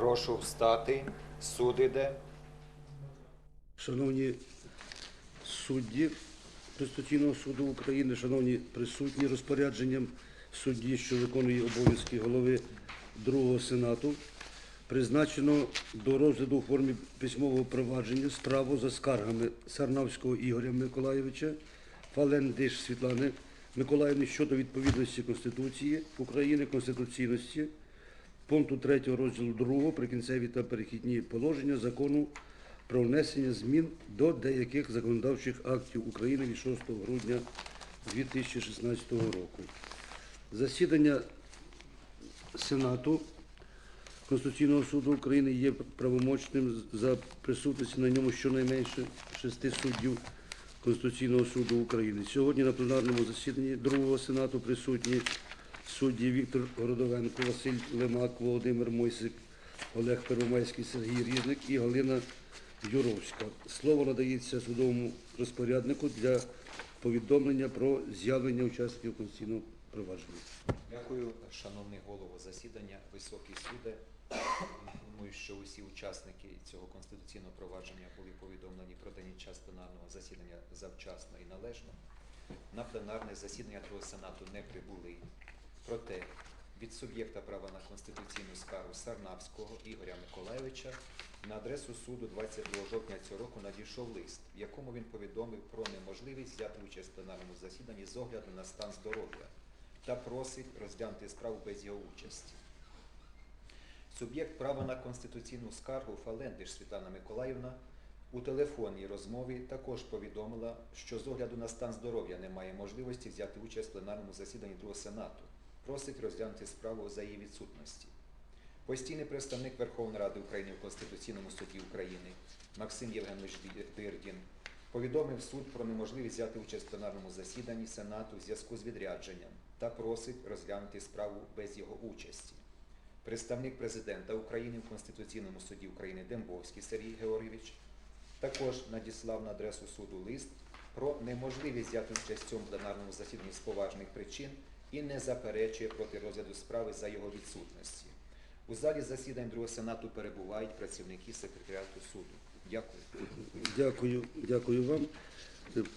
Прошу встати. Суд іде. Шановні судді Конституційного суду України, шановні присутні, розпорядженням судді, що виконує обов'язки голови Другого Сенату, призначено до розгляду у формі письмового провадження справу за скаргами Сарнавського Ігоря Миколайовича, Фалендиш Світлани Миколаївни щодо відповідності Конституції України, конституційності, пункту 3 розділу 2 прикінцеві та перехідні положення закону про внесення змін до деяких законодавчих актів України від 6 грудня 2016 року. Засідання Сенату Конституційного суду України є правомочним за присутності на ньому щонайменше шести суддів Конституційного суду України. Сьогодні на пленарному засіданні другого Сенату присутні судді Віктор Городовенко, Василь Лемак, Володимир Мойсик, Олег Первомайський, Сергій Різник і Галина Юровська. Слово надається судовому розпоряднику для повідомлення про з'явлення учасників конституційного провадження. Дякую, шановний голово засідання, високий суде. Думаю, що усі учасники цього конституційного провадження були повідомлені про день час пленарного засідання завчасно і належно. На пленарне засідання Другого Сенату не прибули. Проте від суб'єкта права на конституційну скаргу Сарнавського Ігоря Миколайовича на адресу суду 22 жовтня цього року надійшов лист, в якому він повідомив про неможливість взяти участь в пленарному засіданні з огляду на стан здоров'я та просить розглянути справу без його участі. Суб'єкт права на конституційну скаргу Фалендиш Світлана Миколаївна у телефонній розмові також повідомила, що з огляду на стан здоров'я немає можливості взяти участь в пленарному засіданні Другого Сенату. Просить розглянути справу за її відсутності. Постійний представник Верховної Ради України в Конституційному суді України Максим Євгенович Дирдін повідомив суд про неможливість взяти участь в пленарному засіданні Сенату в зв'язку з відрядженням та просить розглянути справу без його участі. Представник президента України в Конституційному суді України Дембовський Сергій Георгійович також надіслав на адресу суду лист про неможливість взяти участь в цьому пленарному засіданні з поважних причин і не заперечує проти розгляду справи за його відсутності. У залі засідань Другого Сенату перебувають працівники секретаріату суду. Дякую. Дякую, дякую вам.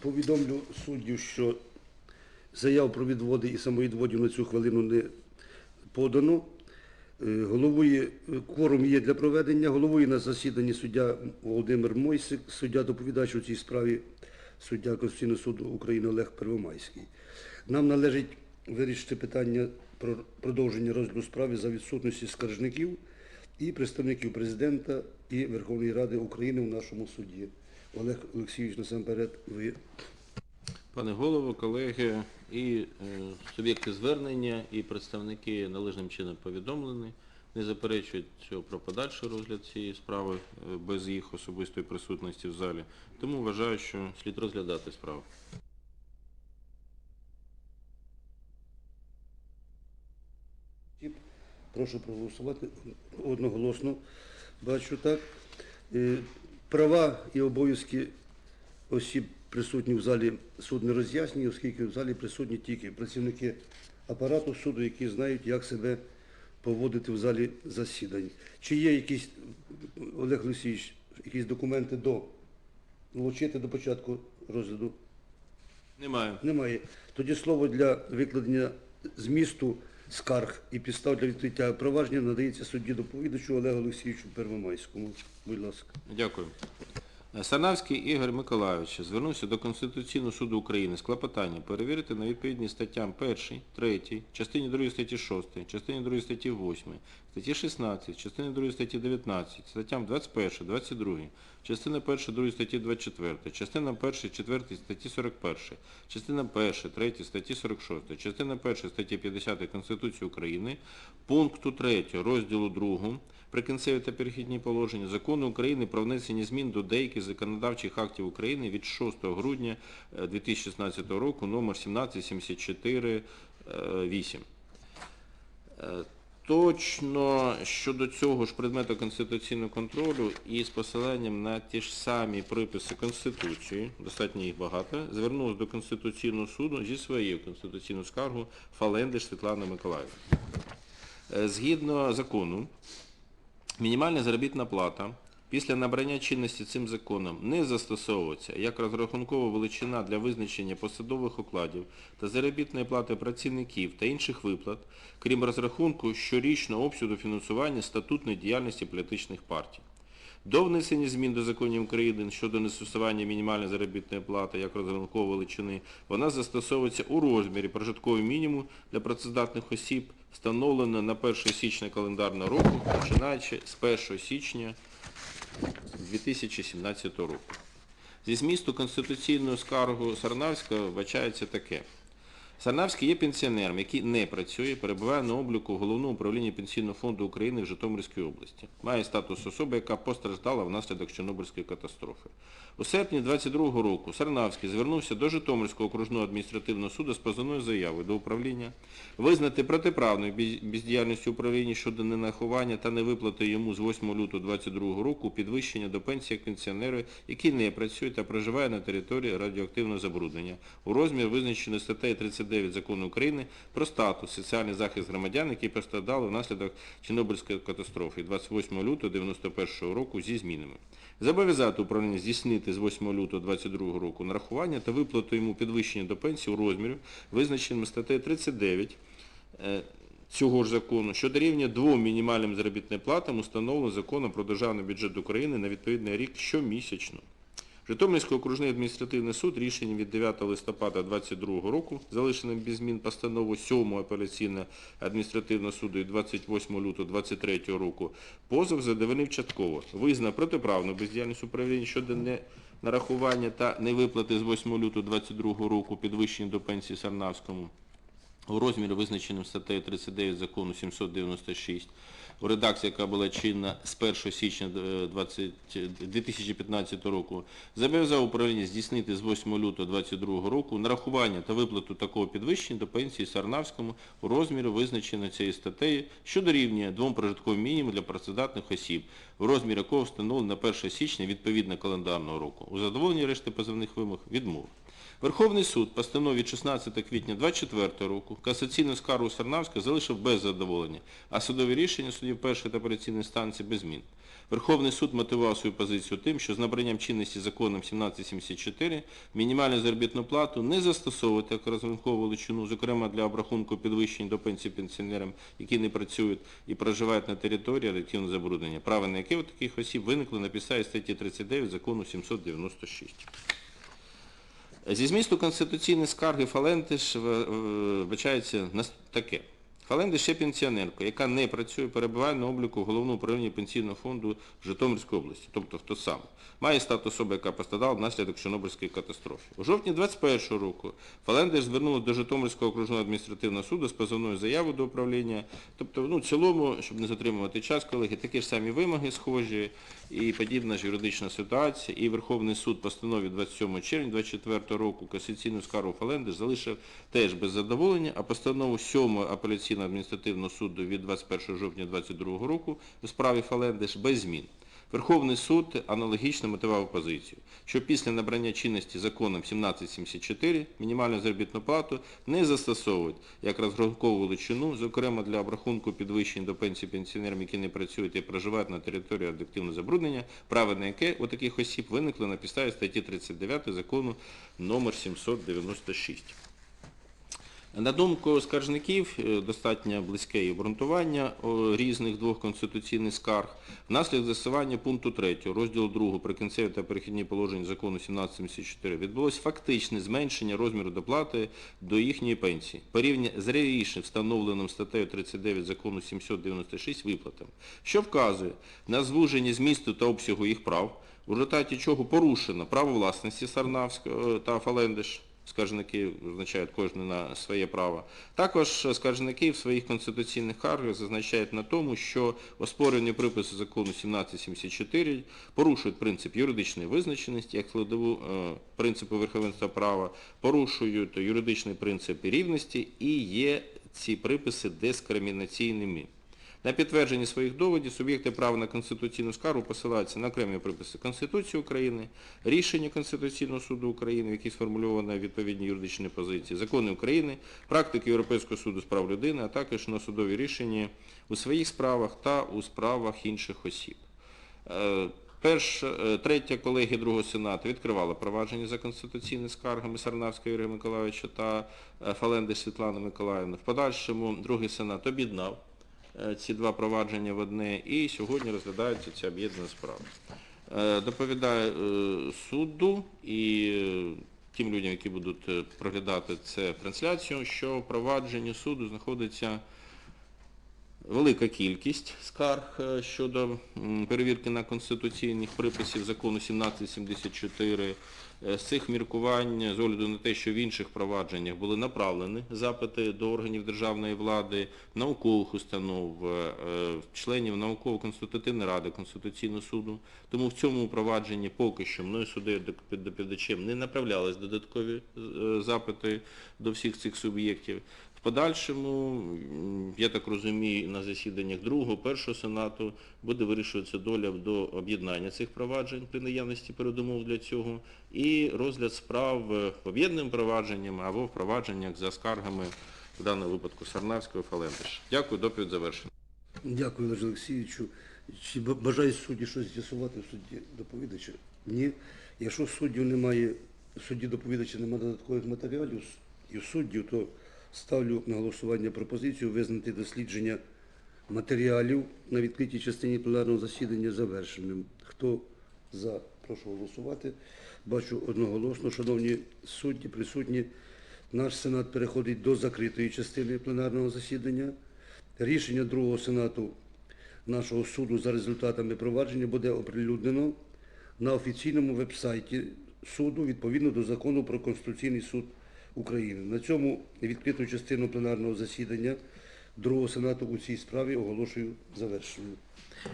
Повідомлю суддю, що заяв про відводи і самовідводів на цю хвилину не подано. Е, Головує, е, кворум є для проведення. Головує на засіданні суддя Володимир Мойсик, суддя доповідач у цій справі, суддя Конституційного суду України Олег Первомайський. Нам належить вирішити питання про продовження розгляду справи за відсутності скаржників і представників президента і Верховної Ради України в нашому суді. Олег Олексійович, насамперед, ви Пане голово, колеги і е, суб'єкти звернення, і представники належним чином повідомлені, не заперечують що про подальший розгляд цієї справи е, без їх особистої присутності в залі. Тому вважаю, що слід розглядати справу. осіб. Прошу проголосувати одноголосно. Бачу так. Е, Права і обов'язки осіб присутніх в залі суд не роз'яснює, оскільки в залі присутні тільки працівники апарату суду, які знають, як себе поводити в залі засідань. Чи є якісь, Олег Олексійович, якісь документи до влучити до початку розгляду? Немає. Немає. Тоді слово для викладення змісту скарг і підстав для відкриття провадження надається судді доповідачу Олегу Олексійовичу Первомайському. Будь ласка. Дякую. Сарнавський Ігор Миколайович звернувся до Конституційного суду України з клопотанням перевірити на відповідність статтям 1, 3, частині 2 статті 6, частині 2 статті 8, статті 16, частині 2 статті 19, статтям 21, 22, частина 1, 2 статті 24, частина 1, 4 статті 41, частина 1, 3 статті 46, частина 1 статті 50 Конституції України, пункту 3 розділу 2 Прикінцеві та перехідні положення Закону України про внесення змін до деяких законодавчих актів України від 6 грудня е, 2016 року номер 17748. Е, Точно щодо цього ж предмету конституційного контролю і з посиланням на ті ж самі приписи Конституції, достатньо їх багато, звернувся до Конституційного суду зі своєю конституційною скаргою Фалендиш Світлана Миколаївна. Е, Згідно закону, Мінімальна заробітна плата після набрання чинності цим законом не застосовується як розрахункова величина для визначення посадових окладів та заробітної плати працівників та інших виплат, крім розрахунку щорічного обсягу фінансування статутної діяльності політичних партій. До внесення змін до законів України щодо незастосування мінімальної заробітної плати як розрахункової величини, вона застосовується у розмірі прожиткового мінімуму для працездатних осіб, встановлено на 1 січня календарного року, починаючи з 1 січня 2017 року. Зі змісту конституційного скаргу Сарнавського вбачається таке. Сарнавський є пенсіонером, який не працює, перебуває на обліку Головного управління Пенсійного фонду України в Житомирській області. Має статус особи, яка постраждала внаслідок Чорнобильської катастрофи. У серпні 22 року Сарнавський звернувся до Житомирського окружного адміністративного суду з позовною заявою до управління визнати протиправною без- бездіяльність управління щодо ненаховання та невиплати йому з 8 лютого 22 року підвищення до пенсії як пенсіонеру, який не працює та проживає на території радіоактивного забруднення у розмір визначений статтею 39 Закону України про статус соціальний захист громадян, які постраждали внаслідок Чорнобильської катастрофи 28 лютого 91 року зі змінами. Зобов'язати управління здійснити з 8 лютого 2022 року нарахування та виплату йому підвищення до пенсії у розмірі, визначеному статтею 39 е, цього ж закону, що дорівнює двом мінімальним заробітним платам, установлено законом про державний бюджет України на відповідний рік щомісячно. Житомирський окружний адміністративний суд рішенням від 9 листопада 2022 року, залишеним без змін постанову 7 апеляційного адміністративного суду від 28 лютого 2023 року, позов задовольнив частково, визнав протиправну бездіяльність управління щодо не нарахування та невиплати з 8 лютого 2022 року підвищення до пенсії Сарнавському у розмірі, визначеним статтею 39 закону 796, у редакції, яка була чинна з 1 січня е, 20 2015 року, зобов'язав управління здійснити з 8 лютого 2022 року нарахування та виплату такого підвищення до пенсії Сарнавському у розмірі, визначеного цією статтею, що дорівнює двом прожитковим мінімумам для працездатних осіб, у розмірі якого встановлено на 1 січня відповідно календарного року. У задоволенні решти позовних вимог відмов. Верховний суд постанові 16 квітня 24 року касаційну скаргу Сарнавська залишив без задоволення, а судові рішення судів першої та апеляційної станції без змін. Верховний суд мотивував свою позицію тим, що з набранням чинності законом 1774 мінімальну заробітну плату не застосовувати як розрахункову величину, зокрема для обрахунку підвищень до пенсії пенсіонерам, які не працюють і проживають на території радіоактивного забруднення, право на яке у таких осіб виникло на підставі статті 39 закону 796. Зі змісту конституційної скарги Фалентиш вбачається нас- таке. Фалендиш є пенсіонерка, яка не працює, перебуває на обліку Головного управління Пенсійного фонду Житомирської області, тобто хто сам. Має статус особи, яка пострадала внаслідок Чорнобильської катастрофи. У жовтні 2021 року Фалендиш звернулася до Житомирського окружного адміністративного суду з позовною заявою до управління. Тобто, ну, в цілому, щоб не затримувати час, колеги, такі ж самі вимоги схожі і подібна ж юридична ситуація. І Верховний суд постанові 27 червня 2024 року касаційну скаргу Фалендиш залишив теж без задоволення, а постанову 7 апеляційного адміністративного суду від 21 жовтня 2022 року у справі Фалендиш без змін. Верховний суд аналогічно мотивував позицію, що після набрання чинності законом 1774 мінімальну заробітну плату не застосовують як розрахункову величину, зокрема для обрахунку підвищень до пенсії пенсіонерам, які не працюють і проживають на території радіоактивного забруднення, право на яке у таких осіб виникло на підставі статті 39 закону номер 796. На думку скаржників, е, достатньо близьке і обґрунтування різних двох конституційних скарг. Внаслідок застосування пункту 3 розділу 2 прикінцеві та перехідні положення закону 1774 відбулось фактичне зменшення розміру доплати до їхньої пенсії, порівняно з раніше встановленим статтею 39 закону 796 виплатам, що вказує на звуження змісту та обсягу їх прав, у результаті чого порушено право власності Сарнавського та Фалендиш, скаржники визначають кожен на своє право. Також скаржники в своїх конституційних скаргах зазначають на тому, що оспорювані приписи закону 1774 порушують принцип юридичної визначеності як складову е, принципу верховенства права, порушують юридичний принцип рівності і є ці приписи дискримінаційними. На підтвердженні своїх доводів суб'єкти права на конституційну скаргу посилаються на окремі приписи Конституції України, рішення Конституційного суду України, в яких сформульовано відповідні юридичні позиції, закони України, практики Європейського суду з прав людини, а також на судові рішення у своїх справах та у справах інших осіб. Е, Перш, е, третя колегія Другого Сенату відкривала провадження за конституційними скаргами Сарнавського Ігоря Миколаївича та е, Фаленди Світлани Миколаївни. В подальшому Другий Сенат об'єднав ці два провадження в одне і сьогодні розглядається ця об'єднана справа. Е, Доповідаю е, суду і е, тим людям, які будуть е, проглядати це трансляцію, що провадження суду знаходиться велика кількість скарг е, щодо перевірки на конституційних приписів закону 1774. Е, З цих міркувань, з огляду на те, що в інших провадженнях були направлені запити до органів державної влади, наукових установ, е, членів науково-консультативної ради Конституційного суду. Тому в цьому провадженні поки що мною суддею доповідачем не направлялись додаткові запити до всіх цих суб'єктів. Подальшому, я так розумію, на засіданнях другого, першого сенату буде вирішуватися доля до об'єднання цих проваджень при наявності передумов для цього і розгляд справ об'єднаним провадженням або в провадженнях за скаргами, в даному випадку Сарнавського Фалентиш. Дякую, доповідь завершена. Дякую, Олеже Олексійовичу. Чи бажає судді щось з'ясувати в суді доповідача? Ні. Якщо суддів немає, судді доповідача немає додаткових матеріалів і суддів, то ставлю на голосування пропозицію визнати дослідження матеріалів на відкритій частині пленарного засідання завершеним. Хто за, прошу голосувати. Бачу одноголосно, шановні судді, присутні. Наш Сенат переходить до закритої частини пленарного засідання. Рішення другого Сенату нашого суду за результатами провадження буде оприлюднено на офіційному веб-сайті суду відповідно до закону про Конституційний суд України. На цьому відкриту частину пленарного засідання другого Сенату у цій справі оголошую завершеною.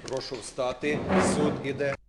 Прошу встати. Суд іде.